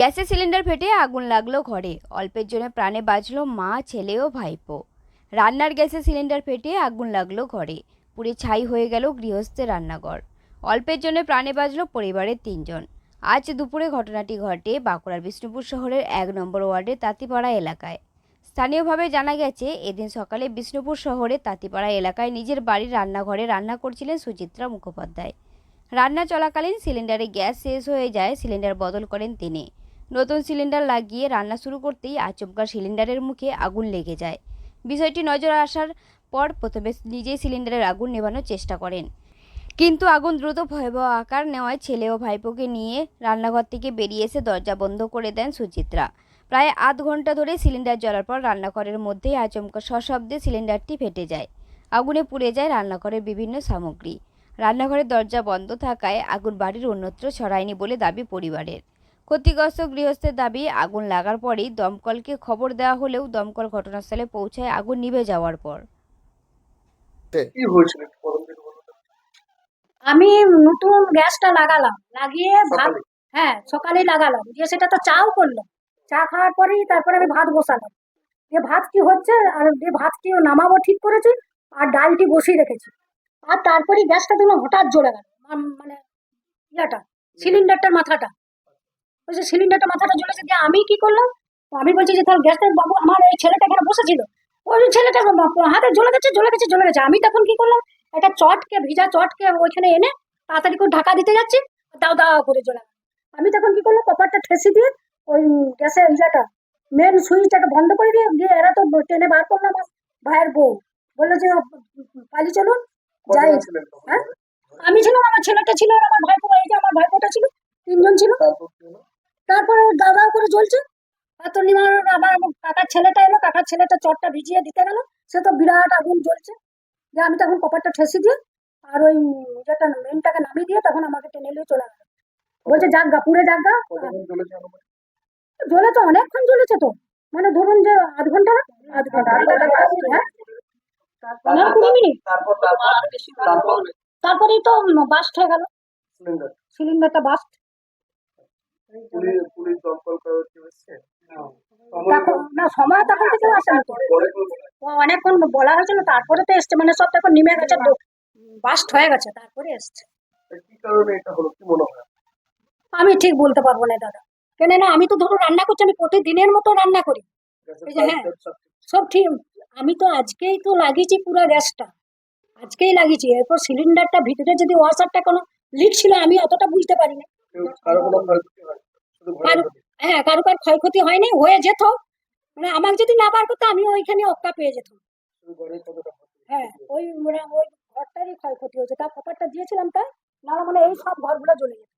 গ্যাসের সিলিন্ডার ফেটে আগুন লাগল ঘরে। অল্পের জন্য প্রাণে বাঁচলো মা, ছেলে ও ভাইপো। রান্নার গ্যাসের সিলিন্ডার ফেটে আগুন লাগল ঘরে। পুড়ে ছাই হয়ে গেল গৃহস্থের রান্নাঘর। অল্পের জন্য প্রাণে বাঁচলো পরিবারের তিনজন। আজ দুপুরে ঘটনাটি ঘটে বাঁকুড়ার বিষ্ণুপুর শহরের এক নম্বর ওয়ার্ডের তাঁতিপাড়া এলাকায়। স্থানীয়ভাবে জানা গেছে, এদিন সকালে বিষ্ণুপুর শহরে তাঁতিপাড়া এলাকায় নিজের বাড়ির রান্নাঘরে রান্না করছিলেন সুচিত্রা মুখোপাধ্যায়। রান্না চলাকালীন সিলিন্ডারে গ্যাস শেষ হয়ে যায়, সিলিন্ডার বদল করেন তিনি। নতুন সিলিন্ডার লাগিয়ে রান্না শুরু করতেই আচমকা সিলিন্ডারের মুখে আগুন লেগে যায়। বিষয়টি নজর আসার পর প্রথমে নিজেই সিলিন্ডারের আগুন নেভানোর চেষ্টা করেন। কিন্তু আগুন দ্রুত ভয়াবহ আকার নেওয়ায় ছেলে ও ভাইপোকে নিয়ে রান্নাঘর থেকে বেরিয়ে এসে দরজা বন্ধ করে দেন সুচিত্রা। প্রায় আধ ঘণ্টা ধরে সিলিন্ডার জ্বলার পর রান্নাঘরের মধ্যেই আচমকা সশব্দে সিলিন্ডারটি ফেটে যায়। আগুনে পুড়ে যায় রান্নাঘরের বিভিন্ন সামগ্রী। রান্নাঘরের দরজা বন্ধ থাকায় আগুন বাড়ির অন্যত্র ছড়ায়নি বলে দাবি পরিবারের। ক্ষতিগ্রস্ত গৃহস্থের দাবি আগুন লাগার পরেই দমকলকে খবর দেওয়া হলেও দমকল ঘটনাস্থলে পৌঁছায় আগুন নিভে যাওয়ার পর। কি। আমি নতুন গ্যাসটা লাগালাম লাগিয়ে ভাত হ্যাঁ সকালেই লাগালাম দিয়ে সেটা তো চাও করলাম। চা খাওয়ার পরেই তারপরে আমি ভাত বসালাম। দিয়ে ভাত কি হচ্ছে আর দিয়ে ভাতটি নামাবো ঠিক করেছি আর ডালটি বসিয়ে রেখেছি। আর তারপরেই গ্যাসটা দেখলাম হঠাৎ জ্বলে গেল মানে ইয়াটা সিলিন্ডারটার মাথাটা। ওই যে সিলিন্ডারটা মাথাটা জ্বলেছে দিয়ে আমি কি করলাম? আমি বলছি যে তাহলে গ্যাসটা বাবু আমার এই ছেলেটা এখানে বসেছিল। ওই ছেলেটা হাতে জ্বলে গেছে জ্বলে গেছে জ্বলে গেছে। আমি তখন কি করলাম? একটা চটকে ভিজা চটকে ওইখানে এনে তাড়াতাড়ি করে ঢাকা দিতে যাচ্ছি দাও দাও করে জ্বলে আমি তখন কি করলাম? কপারটা ঠেসি দিয়ে ওই গ্যাসের ইয়েটা মেন সুইচটাকে বন্ধ করে দিয়ে দিয়ে এরা তো টেনে বার করলাম আমার ভাইয়ের বউ। বলল যে পালি চলুন যাই। হ্যাঁ? আমি ছিলাম আমার ছেলেটা ছিল আর আমার ভাইপো এই যে আমার ভাইপোটা ছিল তিনজন ছিল। জ্বলছে। পাতর নিমার আমার কাকার ছেলেটা এলো কাকার ছেলেটা চটটা ভিজিয়ে দিতে গেল। সে তো বিরাট আগুন জ্বলছে। যে আমি তখন কপারটা ঠেসি দিয়ে আর ওই যেটা মেনটাকে নামিয়ে দিয়ে তখন আমাকে টেনে নিয়ে চলে গেল। বলছে যাক গা পুড়ে যাক গা। জ্বলেছে অনেকক্ষণ জ্বলেছে তো। মানে ধরুন যে আধ ঘণ্টা না? আধ ঘণ্টা। হ্যাঁ। কুড়ি মিনিট। তারপরেই তো বাস্ট হয়ে গেল। সিলিন্ডারটা বাস্ট। পুলিশ পুলিশ দমকল করা হচ্ছে না। সময় তখন থেকে করব না। অনেকক্ষণ বলা হয়েছিল তারপরে তো এসছে মানে সব তখন নেমে গেছে বাস্ট হয়ে গেছে তারপরে এসছে। কি কারণে এটা হলো? কি মনে হয়? আমি ঠিক বলতে পারব না দাদা। কেন না আমি তো ধরো রান্না করছি আমি প্রতিদিনের মতো রান্না করি। হ্যাঁ। সব ঠিক। আমি তো আজকেই তো লাগিয়েছি পুরো গ্যাসটা। আজকেই লাগিয়েছি। এরপর সিলিন্ডারটা ভিতরে যদি ওয়াশারটা কোনো লিক ছিল আমি অতটা বুঝতে পারি না কারও হয় কারো- কারও ক্ষয়ক্ষতি হয়নি হয়ে যেত। মানে আমাকে যদি না বার করতো আমি ওইখানে অক্কা পেয়ে যেতাম। হ্যাঁ ওই মানে ওই ঘরটারই ক্ষয়ক্ষতি হয়েছে। তার কপারটা দিয়েছিলাম তাই নাহলে মানে এই সব ঘরগুলো জ্বলে যেত।